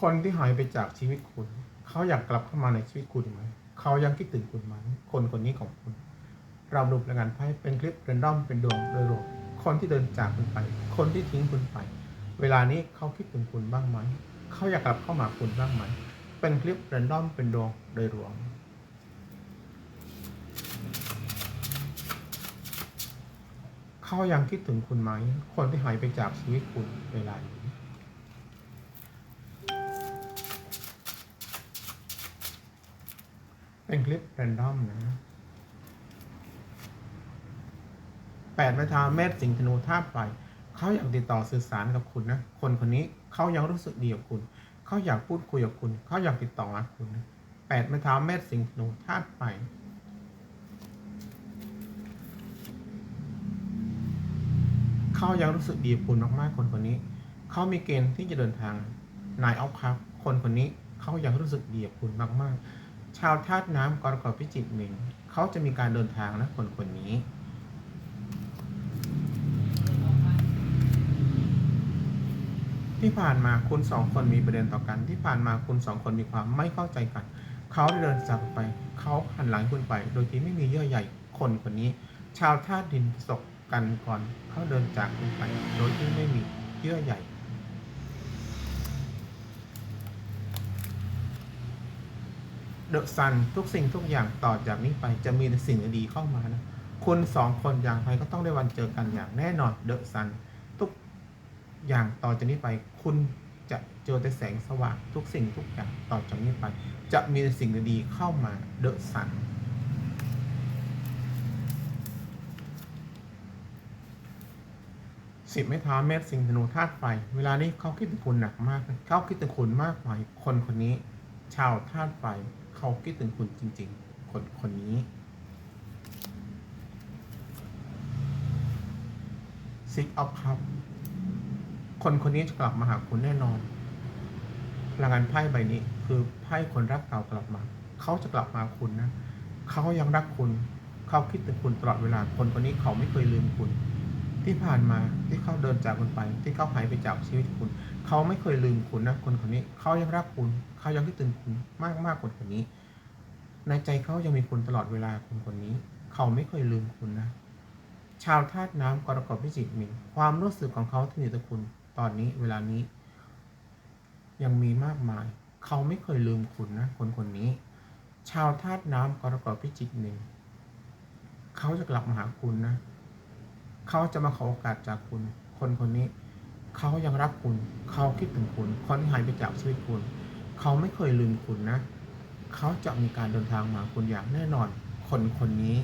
คนที่หายไปจากชีวิตคุณ เขาอยากกลับเข้ามาในชีวิตคุณไหม เขายังคิดถึงคุณไหม คนคนนี้ของคุณ เราดูพลังงานไพ่เป็นคลิปเรนดอมเป็นดวงโดยรวมคนที่เดินจากคุณไป คนที่ทิ้งคุณไป เวลานี้เขาคิดถึงคุณบ้างไหม เขาอยากกลับเข้ามาคุณบ้างไหม เป็นคลิปเรนดอมเป็นดวงโดยรวมเขายังคิดถึงคุณไหม คนที่หายไปจากชีวิตคุณเวลานี้ เป็นคลิปแรนดอมนะแปดไม้เท้าเมษสิงห์ธนูธาตุไฟเขาอยากติดต่อสื่อสารกับคุณนะ คนคนนี้เขายังรู้สึกดีกับคุณ เขาอยากพูดคุยกับคุณ เขาอยากติดต่อคุณนะแปดไม้เท้าเมษสิงห์ธนูธาตุไฟเขายังรู้สึกดีกับคุณมากๆคนคนนี้ เขามีเกณฑ์ที่จะเดินทางนายออฟครับ คนคนนี้เขายังรู้สึกดีกับคุณมากๆ ชาวธาตุน้ำกรกฎพิจิกหนึ่งเขาจะมีการเดินทางนะคนคนนี้ ที่ผ่านมาคุณสองคนมีประเด็นต่อกัน ที่ผ่านมาคุณสองคนมีความไม่เข้าใจกัน เขาเดินจากไป เขาหันหลังคุณไป โดยที่ไม่มีเยื่อใยคนคนนี้ ชาวธาตุดินประสบกันก่อน เขาเดินจากคุณไป โดยที่ไม่มีเยื่อใย เดอะซันทุกสิ่งทุกอย่างต่อจากนี้ไปจะมีสิ่งดีเข้ามานะคุณสองคนอย่างไรก็ต้องได้วันเจอกันอย่างแน่นอนเดอะซันทุกอย่างต่อจากนี้ไป คุณจะเจอแต่แสงสว่างทุกสิ่งทุกอย่างต่อจากนี้ไป จะมีสิ่งดีเข้ามาเดอะสันสิบไม้เท้าเมษสิงธนูธาตุไฟ เวลานี้เขาคิดถึงคุณหนักมาก เขาคิดถึงคุณมากมาคนคนนี้ ชาวธาตุไฟเขาคิดถึงคุณจริง ๆ คนคนนี้ ซิกออฟคัพคนคนนี้จะกลับมาหาคุณแน่นอนพลังงานไพ่ใบนี้ คือไพ่คนรักเก่ากลับมา เขาจะกลับมาคุณนะ เขายังรักคุณ เขาคิดถึงคุณตลอดเวลา คนคนนี้เขาไม่เคยลืมคุณ ที่ผ่านมาที่เขาเดินจากคุณไป ที่เขาหายไปจากชีวิตคุณ เขาไม่เคยลืมคุณนะคนคนนี้ เขายังรักคุณ เขายังคิดถึงคุณมากมากคนคนนี้ ในใจเขายังมีคุณตลอดเวลาคนคนนี้ เขาไม่เคยลืมคุณนะ ชาวธาตุน้ำกรกฎพิจิกมินความรู้สึกของเขาที่มีต่อคุณตอนนี้เวลานี้ ยังมีมากมาย เขาไม่เคยลืมคุณนะคนคนนี้ ชาวธาตุน้ำกรกฎพิจิกหนึ่งเขาจะกลับมาหาคุณนะ เขาจะมาขอโอกาสจากคุณ คนคนนี้ เขายังรักคุณ เขาคิดถึงคุณคนที่หายไปจากชีวิตคุณ เขาไม่เคยลืมคุณนะ เขาจะมีการเดินทางมาคุณอย่างแน่นอน คนคนนี้